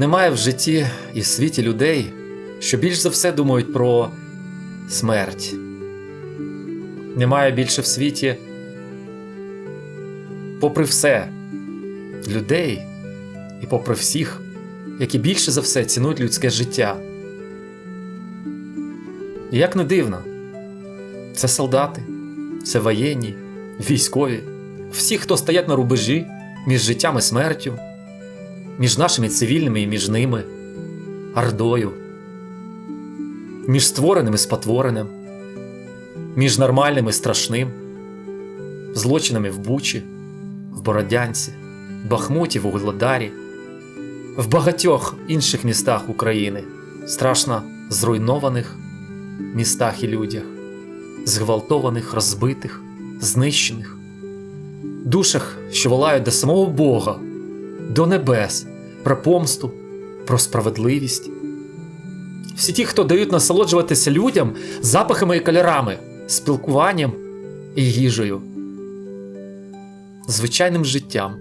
Немає в житті і в світі людей, що більш за все думають про смерть. Немає більше в світі, попри все, людей і попри всіх, які більше за все цінують людське життя. І як не дивно, це солдати, це воєнні, військові, всі, хто стоять на рубежі між життям і смертю, між нашими цивільними і між ними, ордою, між створеним і спотвореним, між нормальним і страшним, злочинами в Бучі, в Бородянці, Бахмуті, в Угледарі, в багатьох інших містах України, страшно зруйнованих містах і людях, зґвалтованих, розбитих, знищених, душах, що волають до самого Бога, до небес, про помсту, про справедливість. Всі ті, хто дають насолоджуватися людям запахами і кольорами, спілкуванням і їжею, звичайним життям.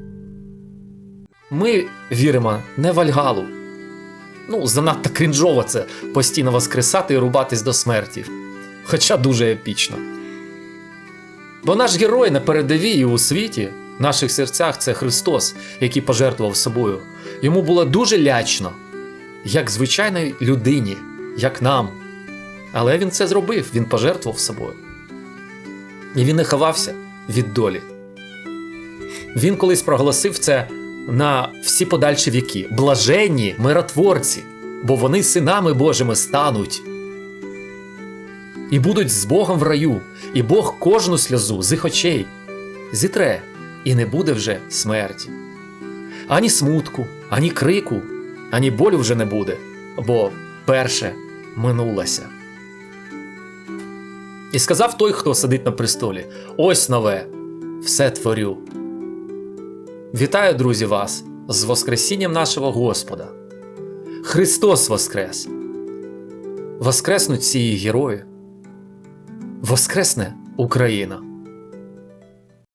Ми віримо не Вальгалу. Ну, занадто крінжово це постійно воскресати і рубатись до смерті. Хоча дуже епічно. Бо наш герой на передовій і у світі, наших серцях це Христос, який пожертвував собою. Йому було дуже лячно, як звичайній людині, як нам. Але він це зробив, він пожертвував собою. І він не ховався від долі. Він колись проголосив це на всі подальші віки. Блаженні миротворці, бо вони синами Божими стануть. І будуть з Богом в раю, і Бог кожну сльозу з їх очей зітре, і не буде вже смерті. Ані смутку, ані крику, ані болю вже не буде, бо перше минулося. І сказав той, хто сидить на престолі: ось нове, все творю. Вітаю, друзі, вас з Воскресінням нашого Господа. Христос Воскрес! Воскреснуть ці герої. Воскресне Україна!